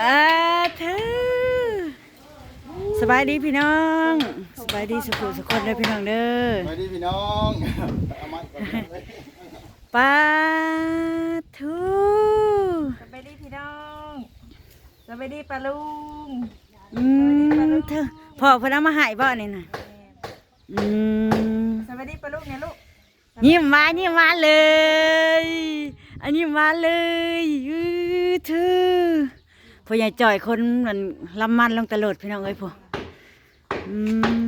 อาเธอสบายดีพี่น้องสบายดีสุขสุขคนเลยพี่น้องเด้อไปดีพี่น้องเอามาก่อนเลยปาทูสบายดีพี่น้องสบายดีปลาลุงอืมเธอพ่อเพนเอามาใหายบ่นี่น่ะอืมสบายดีปลาลุงเนี่ยลูกยิ้มมายิ้มมาเลย อันนี้มาเลยอือเธอพ่อใหญ่จ่อยคนมันลำมันลงตลอดพี่น้องเอ้ยพ่ออื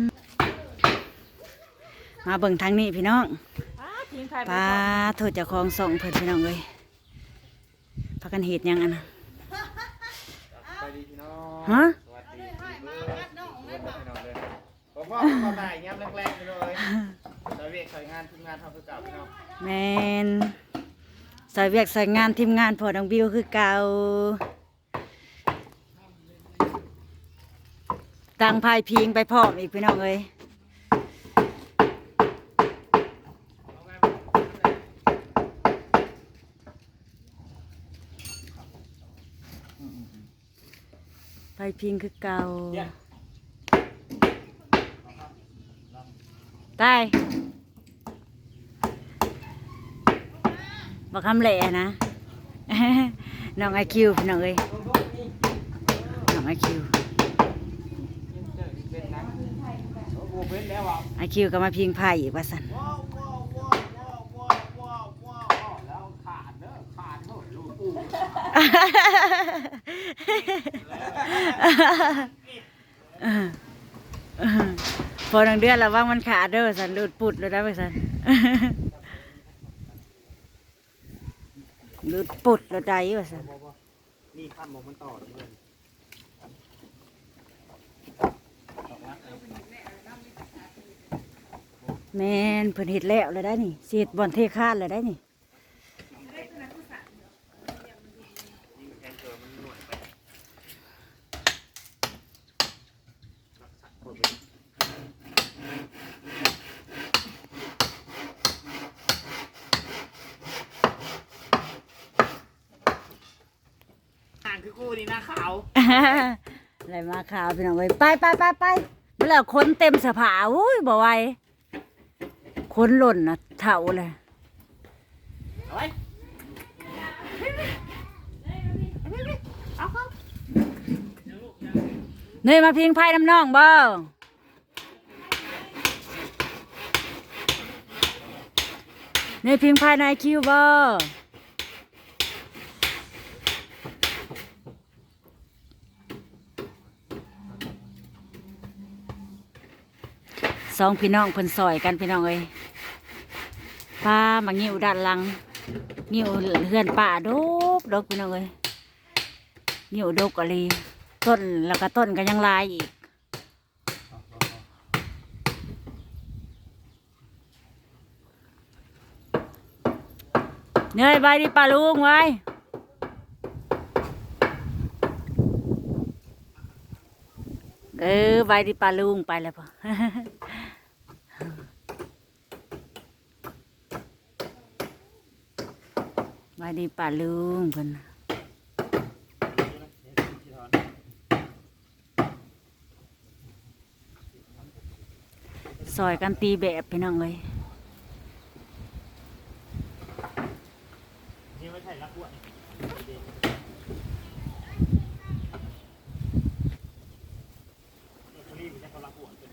มมาเบิ่งทางนี้พี่น้องป้าทิ้งไข่ไปป้าโทษเจ้าของส่งเพิ่นพี่น้องเอ้ยพากันเฮ็ดหยังอันน่ะไปดีพี่น้องฮะสวัสดีพี่เบิร์ดพี่น้องเลยผมว่ามาได้เงี้ยแรกๆไปเลยสายเวกสายงานทีมงานทำคือเก่าพี่น้องแมน ใส่เวียกใส่งานทีมงานพอดังบิวคือเก่าตังพายพิงไปพร้อมอีกพี่น้องเอ้ยพายพิงคือเก่าตา บอกคำแหล่นะ น้องไอคิวพี่น้องเอ้ยน้องไอคิวไอคิวก็มาพิงไพ่อีกว่าสันแล้วขาดเด้อขาดเด้อลูกปู่พอนังเดือนแล้วว่างมันขาดเด้อสันหลุดปุดเลยได้ไหมสัน หลุดปุดแล้วได้ว่าสันนี่ขั้นมองมันต่อเลยแมนเพิ่นเห็ดแล้วเลยได้นี่เสียดบอลเทคาดเลยได้นี่ ห่างคือกูนี่นะขาว อะไรมาข่าวพี่น้องเอ้ยไปไปไปไปเมื่อแล้วคนเต็มสภาอุ้ยบ่ไหวคนหล่นนะเท่าเลยเอาไว้เนยมาพิงไพ่น้ำน้องบ่เนยพิงไพ่นายคิวบ่ สองพี่น้องเพิ่นซอยกันพี่น้องเอ้ยป้ามางิ้วด้านหลังงิ้วเฮือนป่าดกดกพี่น้องเอ้ยงิ้วดกอะไรต้นแล้วก็ต้นก็ยังลายอีกเนื่อยไปดิปลาลุงไว้เออไปดิปลาลุงไปแล้วพอ ไปดิปลาลุงเพิ่นน่ะซอยกันตีแบบพี่น้องเลยนี่ไม่ใช่รักวัวนี่ไม่ใช่เขารักอ้วนเป็น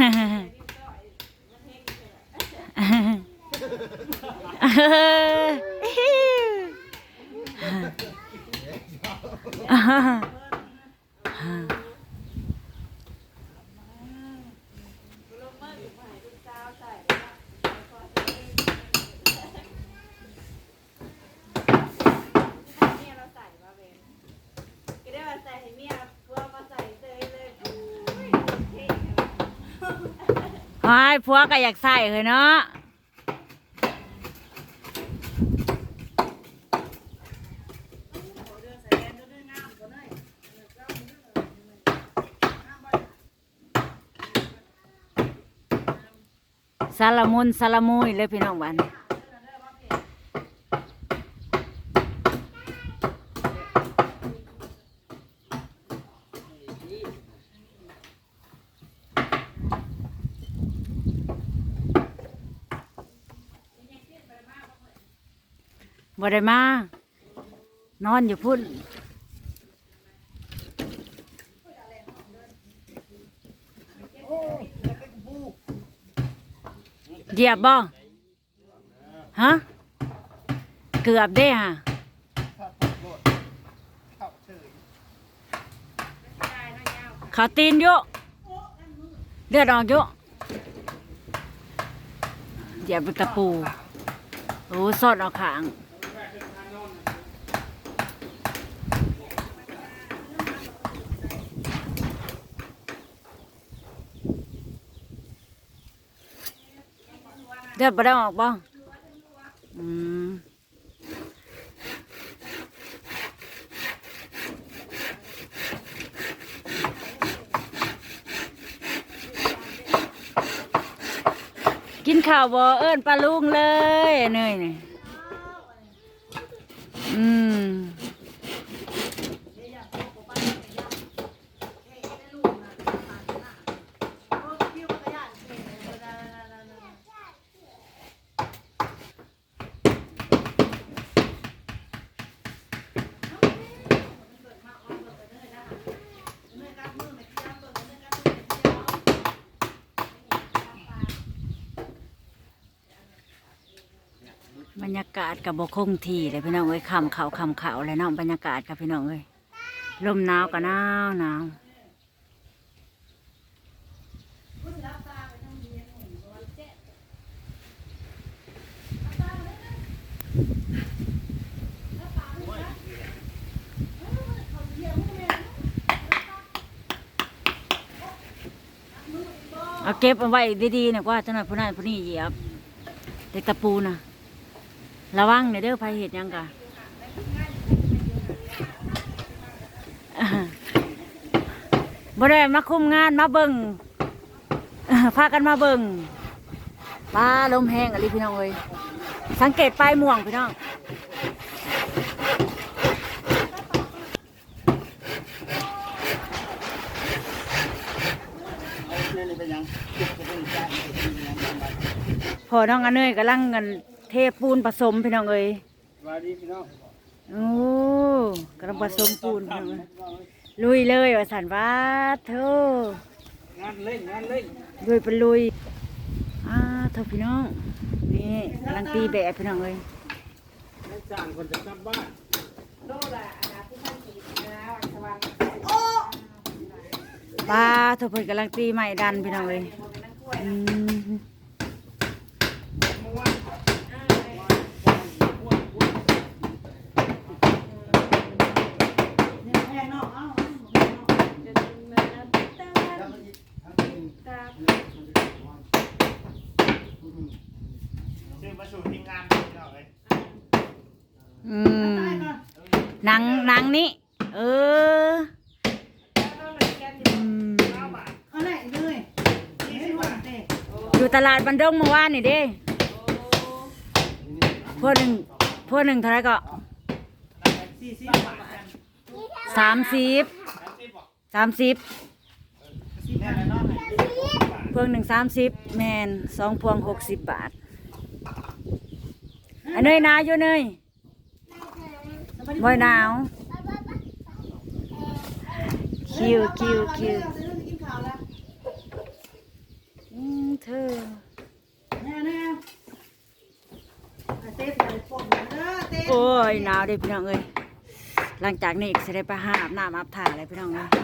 เว้ายผัวก็อยากใส่เลยเนาะซาลามุนซาลามุยเลยพี่น้องบ้าน ได้มานอนอยู่พุ่นเหยียบบ่ฮะเกือบได้ฮะขาตีนเยอะเลือดออกเยอะเหยียบเป็นตะปูโอ้สอดออกขาง เลือดบ่ได้ออกบ่อืมกินข้าวบ่เอิ้นปลาลุงเลยเนยนี่อืม รรยากาศกับบคงที่เลยพี่น้องเอ้ยคำเขาคำเขาเลยเนาะบรรยากาศกับพี่น้องเอ้ยลมหนาวกับหนาวหนาวเอาเก็บเอาไว้ดีๆนะว่าจ้าหน่อยผู้นั้นผู้นี้เหยียบเด็กตะปูนะ ระวังเนยเด้อภัยเหตุยังกะบ่ได้มาคุมงานมาเบิ่งพากันมาเบิ่งปลาลมแห้งอะไรพี่น้องเอ้ยสังเกตปลายม่วงพี่น้องพอน้องอันเนยกำลังเงิน เทปูนผสมพี่น้องเอ้ยสวัสดีพี่น้องโอ้กำลังผสมปูนพี่น้องเอ้ยลุยเลยว่าสันว่าเธองานเล่นงานเล่นลุยเป็นลุยอ่าเธอพี่น้องนี่กำลังตีแบบพี่น้องเอ้ยไม่จ้างคนจะกลับบ้านปลาเธอเพิ่นกำลังตีไม้ดันพี่น้องเอ้ยอืม嗯ชื่อมาสู่ทีมงานพี่น้องเลย อืมหนังหนังนี้เออ อืมอะไรเลยไม่หวานแต่อยู่ตลาดบันดงเมื่อวานนี่เด้พวกหนึ่งพวกหนึ่งเท่าไหรก็สี่สิบสามสิบสามสิบพวงหนึ่งสามสิบแมนสองพวงหกสิบบาทอันเนยหนาอยู่เนยบ่อยหนาว คิวคิวคิวกินข้าวแล้วอืมเธอแน่แน่เต้ไปปมเด้อเต้โอ้ยหนาวเด้พี่น้องเอ้ยหลังจากนี้จะได้ไปหาอาบน้ำอาบถ่ายเลยพี่น้องเอ้ยอ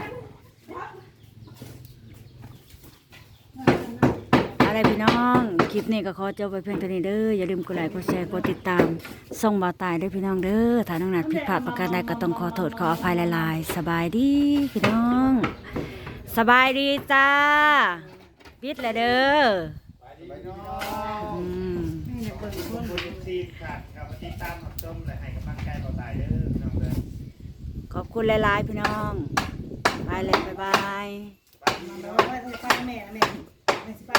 ะ ไรพี่น้อง คลิปนี้ก็ขอจบไปเพียงเท่านี้เด้อ อย่าลืมกดไลค์ กดแชร์ กดติดตาม ส่งบาตายด้วยพี่น้องเด้อ ถ้าน้องนัดผิดพลาดประการใดก็ต้องขอโทษขออภัยหลายๆ สบายดีพี่น้อง สบายดีจ้า ปิดแล้วเด้ออืมขอบคุณทีมค่ะกับติดตามรับชมและให้กำลังใจเบาตายเด้อพี่น้องเด้อขอบคุณหลายๆ พี่น้อง ไปเลยบ๊ายบาย ไปดีมาเนาะไว้ไว้ไปแม่แม่แม่สิไป